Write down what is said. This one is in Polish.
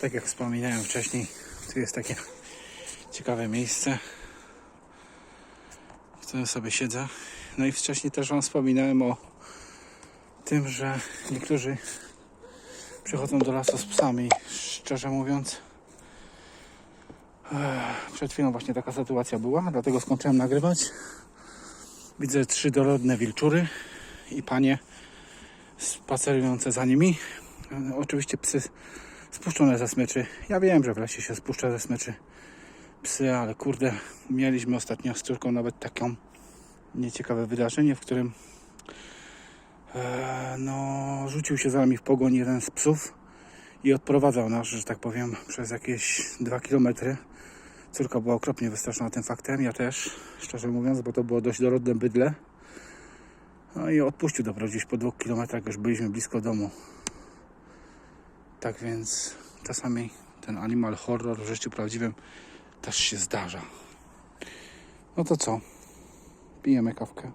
Tak jak wspominałem wcześniej, tu jest takie ciekawe miejsce, w którym sobie siedzę. No i wcześniej też Wam wspominałem o tym, że niektórzy przychodzą do lasu z psami. Szczerze mówiąc, eh, przed chwilą właśnie taka sytuacja była, dlatego skończyłem nagrywać. Widzę trzy dorodne wilczury i panie spacerujące za nimi. E, Oczywiście psy spuszczone ze smyczy. Ja wiem, że w lesie się spuszcza ze smyczy psy, ale kurde, mieliśmy ostatnio z córką nawet taką nieciekawe wydarzenie, w którym e, no, rzucił się za nami w pogoń jeden z psów i odprowadzał nas, że tak powiem, przez jakieś dwa kilometry. Córka była okropnie wystraszona tym faktem, ja też, szczerze mówiąc, bo to było dość dorodne bydle. No i odpuścił dopiero gdzieś po dwóch kilometrach, już byliśmy blisko domu. Tak więc czasami ten animal horror w życiu prawdziwym też się zdarza. No to co? Pijemy kawkę.